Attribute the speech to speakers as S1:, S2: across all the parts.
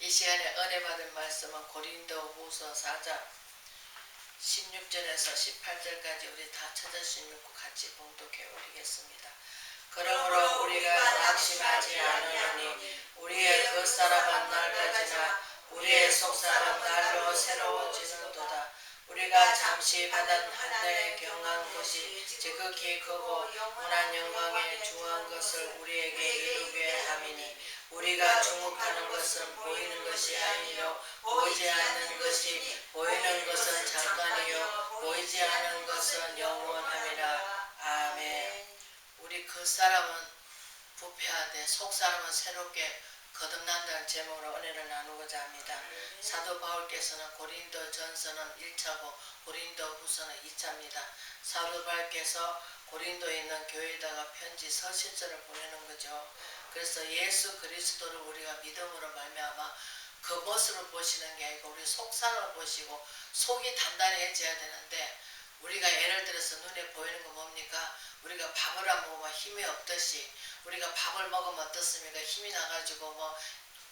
S1: 이 시간에 은혜 받은 말씀은 고린도 후서 4장 16절에서 18절까지 우리 다 찾으시면 같이 봉독해 올리겠습니다. 그러므로 우리가 낙심하지 않으니 우리의 그 사람은 낡아지나 우리의 속사람 날로 새로워지는도다. 우리가 잠시 받은 한때의 경한 것이 지극히 크고 영원한 영광에 중한 것을 우리에게 이루게 함이니 우리가 주목하는 것은 보이는 것이 아니요 보이지 않는 것이 보이는 것은 잠깐이요 보이지 않는 것은 영원함이라 아멘. 우리 그 사람은 부패하되 속 사람은 새롭게 거듭난다는 제목으로 은혜를 나누고자 합니다. 사도 바울께서는 고린도 전서는 1차고 고린도 후서는 2차입니다. 사도 바울께서 고린도에 있는 교회에다가 편지 서신서를 보내는 거죠. 그래서 예수 그리스도를 우리가 믿음으로 말미암아 그 모습을 보시는 게 아니고 우리 속상을 보시고 속이 단단해져야 되는데 우리가 예를 들어서 눈에 보이는 거 뭡니까? 우리가 밥을 안 먹으면 힘이 없듯이 우리가 밥을 먹으면 어떻습니까? 힘이 나가지고 뭐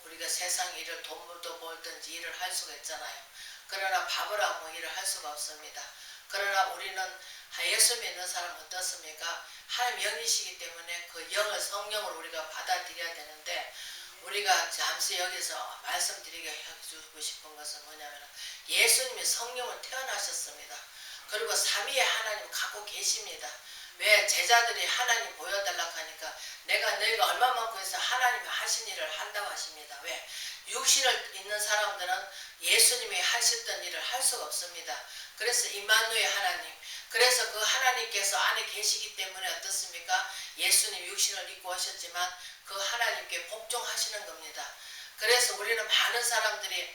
S1: 우리가 세상 일을 돈도 벌든지 일을 할 수가 있잖아요. 그러나 밥을 안 먹으면 일을 할 수가 없습니다. 그러나 우리는 예수 믿는 사람 어떻습니까? 하나님 영이시기 때문에 그 영을 성령으로 우리가 받아들여야 되는데 우리가 잠시 여기서 말씀드리게 해주고 싶은 것은 뭐냐면 예수님이 성령을 태어나셨습니다. 그리고 삼위의 하나님 갖고 계십니다. 왜 제자들이 하나님 보여달라고 하니까 내가 너희가 얼마만큼 해서 하나님이 하신 일을 한다고 하십니다. 왜? 육신을 있는 사람들은 예수님이 하셨던 일을 할 수가 없습니다. 그래서 임마누엘 하나님 그래서 그 하나님께서 안에 계시기 때문에 어떻습니까? 예수님 육신을 입고 오셨지만 그 하나님께 복종하시는 겁니다. 그래서 우리는 많은 사람들이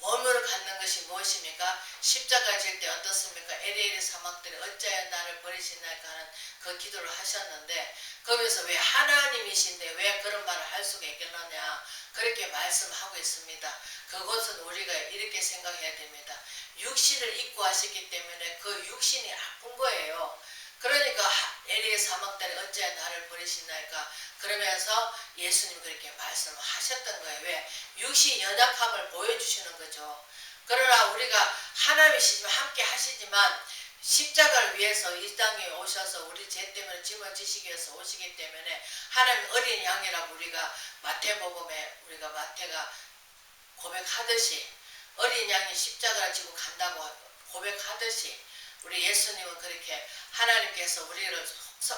S1: 원문을 갖는 것이 무엇입니까? 십자가 질 때 어떻습니까? 에레리 사막들이 어찌하여 나를 버리시나이까 하는 그 기도를 하셨는데 거기서 왜 하나님이신데 왜 그런 말을 할 수가 있겠느냐 그렇게 말씀하고 있습니다. 그것은 우리가 이렇게 생각해야 됩니다. 육신을 입고 하셨기 때문에 그 육신이 아픈 거예요. 그러니까 에리의 사막들이 어찌하여 나를 버리시나이까 그러면서 예수님 그렇게 말씀을 하셨던 거예요. 왜? 육신 연약함을 보여주시는 거죠. 그러나 우리가 하나님이시지만 함께 하시지만 십자가를 위해서 이 땅에 오셔서 우리 죄 때문에 짐을 지시기 위해서 오시기 때문에 하나님 어린 양이라고 우리가 마태복음에 우리가 마태가 고백하듯이 어린 양이 십자가를 지고 간다고 고백하듯이 우리 예수님은 그렇게 하나님께서 우리를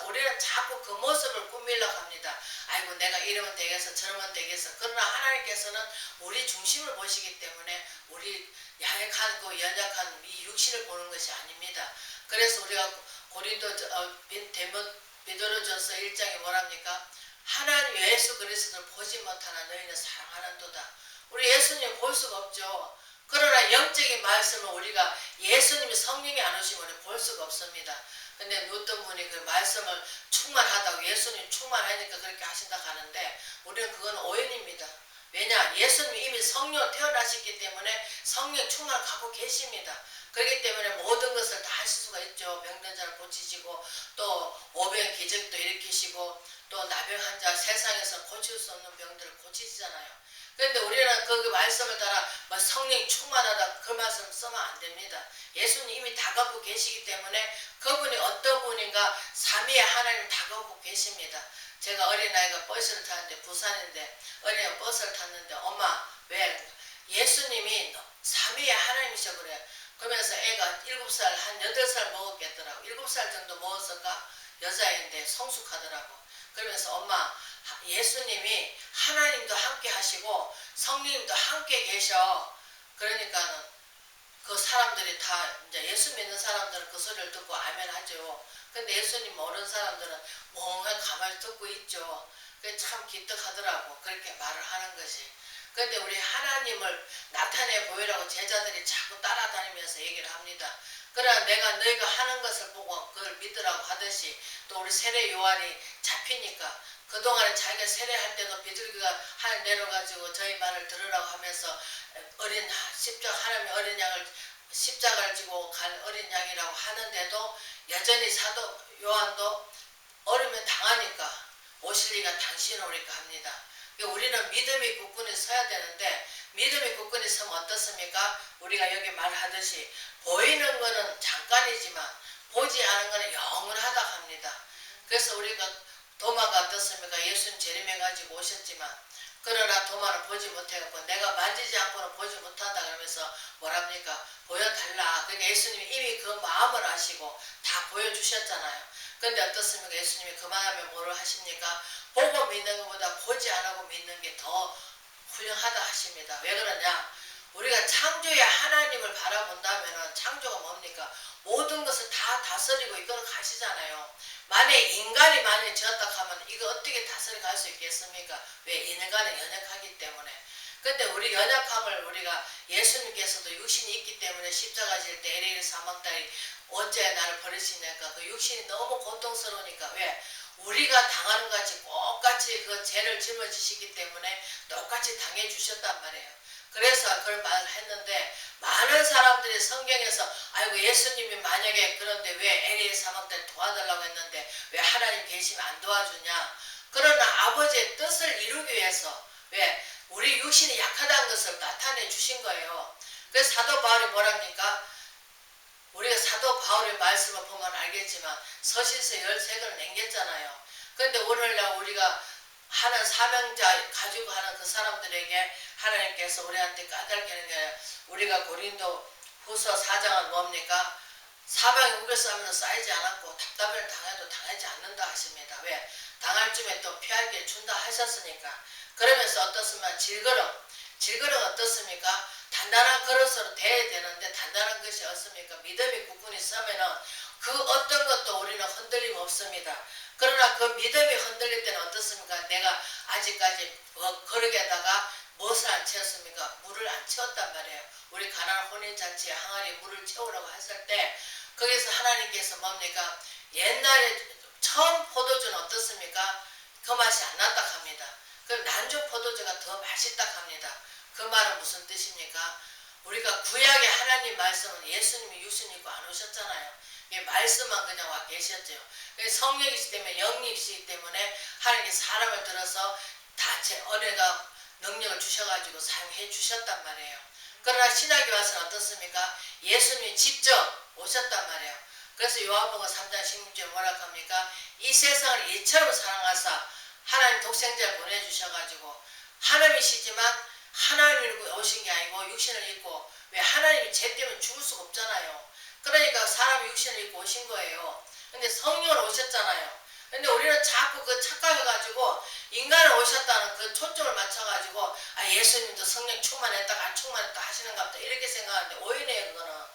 S1: 우리는 자꾸 그 모습을 꾸밀려고 합니다. 아이고 내가 이러면 되겠어 저러면 되겠어. 그러나 하나님께서는 우리 중심을 보시기 때문에 우리 야약한 그 연약한 이 육신을 보는 것이 아닙니다. 그래서 우리가 고린도 어, 베드로전서 1장에 뭐랍니까? 하나님 예수 그리스도를 보지 못하나 너희는 사랑하는도다. 우리 예수님 볼 수가 없죠. 그러나 영적인 말씀을 우리가 예수님이 성령이 안 오시면 볼 수가 없습니다. 근데 어떤 분이 그 말씀을 충만하다고 예수님 충만하니까 그렇게 하신다 하는데 우리는 그건 오해입니다. 왜냐 예수님이 이미 성령 태어나셨기 때문에 성령 충만을 갖고 계십니다. 그렇기 때문에 모든 것을 다 하실 수가 있죠. 병든 자를 고치시고 또 오병 기적도 일으키시고 또 나병 환자 세상에서 고칠 수 없는 병들을 고치시잖아요. 그런데 우리는 그 말씀을 따라 뭐 성령 충만하다 그 말씀 쓰면 안 됩니다. 예수님 이미 다 갖고 계시기 때문에 그분이 어떤 분인가 삼위의 하나님 다 갖고 계십니다. 제가 어린아이가 버스를 타는데 부산인데 어린아이가 버스를 탔는데 엄마 왜 예수님이 삼위의 하나님이셔 그래. 그러면서 애가 일곱 살한 여덟 살 먹었겠더라고. 일곱 살 정도 먹었을까? 여자인데 성숙하더라고. 그러면서 엄마 예수님이 하나님도 함께 하시고 성령님도 함께 계셔. 그러니까는 그 사람들이 다 이제 예수 믿는 사람들은 그 소리를 듣고 아멘 하죠. 근데 예수님 모르는 사람들은 멍하게 가만히 듣고 있죠. 그게 참 기특하더라고. 그렇게 말을 하는 것이. 근데 우리 하나님을 나타내 보이라고 제자들이 자꾸 따라다니면서 얘기를 합니다. 그러나 내가 너희가 하는 것을 보고 그걸 믿으라고 하듯이 또 우리 세례 요한이 잡히니까 그동안에 자기가 세례할 때도 비둘기가 하늘 내려가지고 저희 말을 들으라고 하면서 어린 십자 하나님의 어린 양을 십자가를 지고 간 어린 양이라고 하는데도 여전히 사도 요한도 어리면 당하니까 오실 리가 당신은 오니까 합니다. 우리는 믿음이 굳건히 서야 되는데 믿음의 국권이 서면 어떻습니까? 우리가 여기 말하듯이 보이는 거는 잠깐이지만 보지 않은 거는 영원하다 합니다. 그래서 우리가 도마가 어떻습니까? 예수님 재림해 가지고 오셨지만 그러나 도마는 보지 못해갖고 내가 만지지 않고는 보지 못한다 그러면서 뭐랍니까? 보여달라. 그러니까 예수님이 이미 그 마음을 아시고 다 보여주셨잖아요. 근데 어떻습니까? 예수님이 그만하면 뭐를 하십니까? 보고 믿는 것보다 보지 않고 믿는 게 더 훌륭하다 하십니다. 왜 그러냐? 우리가 창조의 하나님을 바라본다면 창조가 뭡니까? 모든 것을 다 다스리고 이끌어 가시잖아요. 만약 인간이 만약 지었다 하면 이거 어떻게 다스려 갈 수 있겠습니까? 왜 인간은 연약하기 때문에. 근데 우리 연약함을 우리가 예수님께서도 육신이 있기 때문에 십자가 질 때 에레일 사막달이 어째 나를 버리시냐까 그 육신이 너무 고통스러우니까 왜 우리가 당하는 같이 똑같이 그 죄를 짊어지시기 때문에 똑같이 당해 주셨단 말이에요. 그래서 그걸 말을 했는데 많은 사람들이 성경에서 아이고 예수님이 만약에 그런데 왜 에리의 사막들 도와달라고 했는데 왜 하나님 계시면 안 도와주냐? 그러나 아버지의 뜻을 이루기 위해서 왜 우리 육신이 약하다는 것을 나타내 주신 거예요. 그래서 사도 바울이 뭐랍니까? 우리가 사도 바울의 말씀을 보면 알겠지만 서신서 13권을 남겼잖아요. 근데 오늘날 우리가 하는 사명자 가지고 하는 그 사람들에게 하나님께서 우리한테 까닭게 하는 게 아니라 우리가 고린도 후서 4장은 뭡니까? 사방에 우겨 싸면 쌓이지 않았고 답답을 당해도 당하지 않는다 하십니다. 왜? 당할 쯤에 또길 준다 하셨으니까. 그러면서 어떻습니까? 질그럼. 질그럼 어떻습니까? 단단한 그릇으로 돼야 되는데 단단한 것이 없습니까? 믿음의 국군이 서면은 그 어떤 것도 우리는 흔들림 없습니다. 그러나 그 믿음이 흔들릴 때는 어떻습니까? 내가 아직까지 뭐 거룩에다가 무엇을 안 채웠습니까? 물을 안 채웠단 말이에요. 우리 가난 혼인잔치에 항아리 물을 채우라고 했을 때 거기서 하나님께서 뭡니까? 옛날에 처음 포도주는 어떻습니까? 그 맛이 안 났다 합니다. 그럼 난주 포도주가 더 맛있다 합니다. 그 말은 무슨 뜻입니까? 우리가 구약의 하나님 말씀은 예수님이 육신 입고 안 오셨잖아요. 이 말씀만 그냥 와 계셨죠. 성령이시기 때문에 영이시기 때문에 하나님께 사람을 들어서 다제 은혜가 능력을 주셔가지고 사용해 주셨단 말이에요. 그러나 신학에 와서는 어떻습니까? 예수님이 직접 오셨단 말이에요. 그래서 요한복음 3장 16절 뭐라 합니까? 이 세상을 이처럼 사랑하사 하나님 독생자를 보내주셔가지고 하나님이시지만 하나님을 오신 게 아니고 육신을 입고 왜 하나님이 죄 때문에 죽을 수가 없잖아요. 그러니까 사람이 육신을 입고 오신 거예요. 근데 성령을 오셨잖아요. 근데 우리는 자꾸 그 착각해가지고 인간을 오셨다는 그 초점을 맞춰가지고 아 예수님도 성령 충만했다가 안 충만했다 하시는 것 같다 이렇게 생각하는데 오인해요 그거는.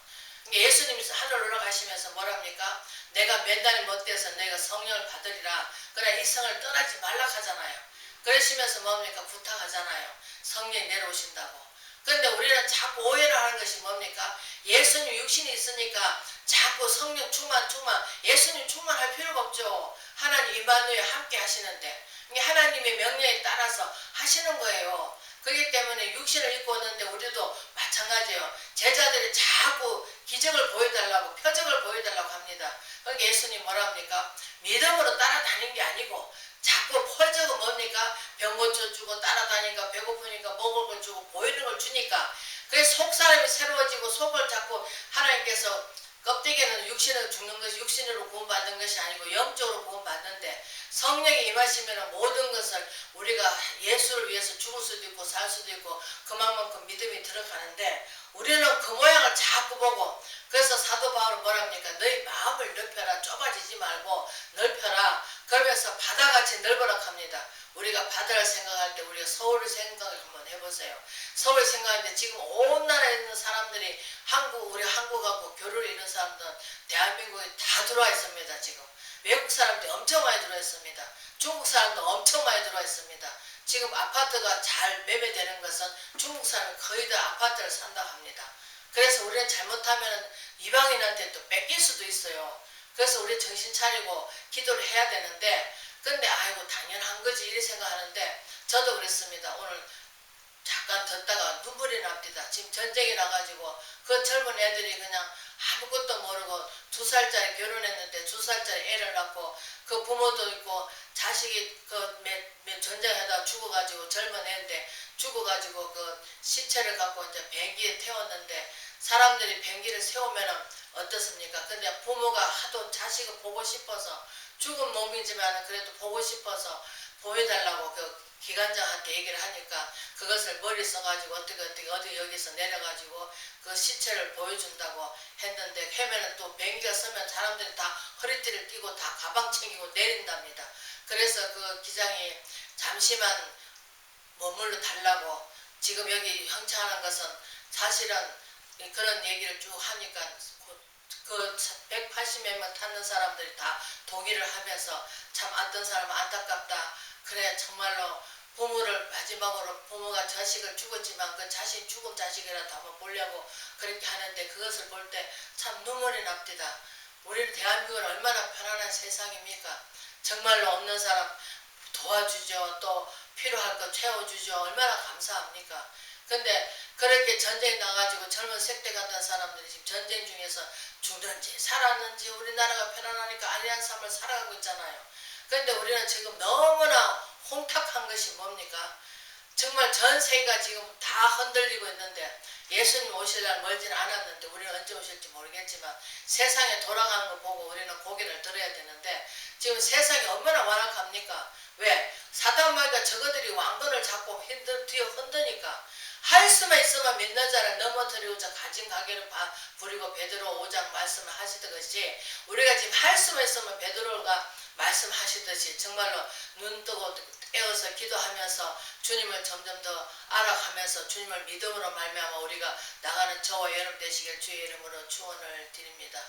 S1: 예수님이 하늘 올라가시면서 뭐랍니까? 내가 맨날이 못 돼서 내가 성령을 받으리라. 그래 이 성을 떠나지 말라 하잖아요. 그러시면서 뭡니까? 부탁하잖아요. 성령이 내려오신다고. 근데 우리는 자꾸 오해를 하는 것이 뭡니까? 예수님 육신이 있으니까 자꾸 성령 충만 충만 예수님 충만할 필요가 없죠. 하나님 이만누에 함께 하시는데 이게 하나님의 명령에 따라서 하시는 거예요. 그렇기 때문에 육신을 입고 오는데 우리도 마찬가지예요. 제자들이 자꾸 기적을 보여달라고 표적을 보여달라고 합니다. 그러니까 예수님 뭐라 합니까? 믿음으로 따라다니는 게 아니고 자꾸 표적은 뭡니까? 병 고쳐주고 따라다니니까 배고프니까 먹을 걸 주고 보이는 걸 주니까 그래서 속 사람이 새로워지고 속을 자꾸 하나님께서 껍데기는 육신으로 죽는 것이 육신으로 구원받는 것이 아니고 영적으로 구원받는데 성령이 임하시면 모든 것을 우리가 예수를 위해서 죽을 수도 있고 살 수도 있고 그만큼 믿음이 들어가는데 우리는 그 모양을 자꾸 보고 그래서 사도 바울은 뭐랍니까? 너희 마음을 넓혀라. 좁아지지 말고 넓혀라 그러면서 바다같이 넓어라 합니다. 우리가 바다를 생각할 때 우리가 서울을 생각을 한번 해보세요. 서울 생각하는데 지금 온 나라에 있는 사람들이 한국 우리 한국하고 교류를 이룬 사람들은 대한민국에 다 들어와 있습니다 지금. 외국 사람들이 엄청 많이 들어와 있습니다. 중국 사람도 엄청 많이 들어와 있습니다. 지금 아파트가 잘 매매되는 것은 중국 사람이 거의 다 아파트를 산다 합니다. 그래서 우리는 잘못하면 이방인한테 또 뺏길 수도 있어요 그래서 우리 정신 차리고 기도를 해야 되는데 근데 아이고 당연한 거지 이렇게 생각하는데 저도 그랬습니다 오늘 잠깐 듣다가 눈물이 납니다. 지금 전쟁이 나가지고 그 젊은 애들이 그냥 아무것도 모르고 두 살짜리 결혼했는데 두 살짜리 애를 낳고 그 부모도 있고 자식이 그 매- 매- 전쟁에다 죽어가지고 젊은 애인데 죽어가지고 그 시체를 갖고 이제 비행기에 태웠는데 사람들이 비행기를 세우면은 어떻습니까? 근데 부모가 하도 자식을 보고 싶어서 죽은 몸이지만 그래도 보고 싶어서 보여달라고 그 기관장한테 얘기를 하니까 그것을 머리 써가지고 어떻게 어떻게 어디 여기서 내려가지고 그 시체를 보여준다고 했는데 해면은 또 비행기가 서면 사람들이 다 허리띠를 띠고 다 가방 챙기고 내린답니다. 그래서 그 기장이 잠시만 머물러 달라고 지금 여기 형차하는 것은 사실은 그런 얘기를 쭉 하니까 그 180명만 타는 사람들이 다 동의를 하면서 참 어떤 사람은 안타깝다. 그래 정말로 부모를 마지막으로 부모가 자식을 죽었지만 그 자식 죽은 자식이라도 한번 보려고 그렇게 하는데 그것을 볼 때 참 눈물이 납니다. 우리 대한민국은 얼마나 편안한 세상입니까? 정말로 없는 사람 도와주죠. 또 필요할 거 채워주죠. 얼마나 감사합니까? 근데 그렇게 전쟁 나가지고 젊은 색대 같은 사람들이 지금 전쟁 중에서 죽는지 살았는지 우리나라가 편안하니까 안일한 삶을 살아가고 있잖아요. 근데 우리는 지금 너무나 홍탁한 것이 뭡니까? 정말 전 세계가 지금 다 흔들리고 있는데 예수님 오실 날 멀지는 않았는데 우리는 언제 오실지 모르겠지만 세상에 돌아가는 거 보고 우리는 고개를 들어야 되는데 지금 세상이 얼마나 완악합니까? 왜? 사단말과 저거들이 왕권을 잡고 흔들, 뒤에 흔드니까 할 수만 있으면 믿는 자를 넘어뜨리고자 가진 가게를 바- 부리고 베드로 5장 말씀을 하시듯이 우리가 지금 할 수만 있으면 베드로가 말씀하시듯이 정말로 눈 뜨고 떼어서 기도하면서 주님을 점점 더 알아가면서 주님을 믿음으로 말미암아 우리가 나가는 저와 여러분 되시길 주의 이름으로 축원을 드립니다.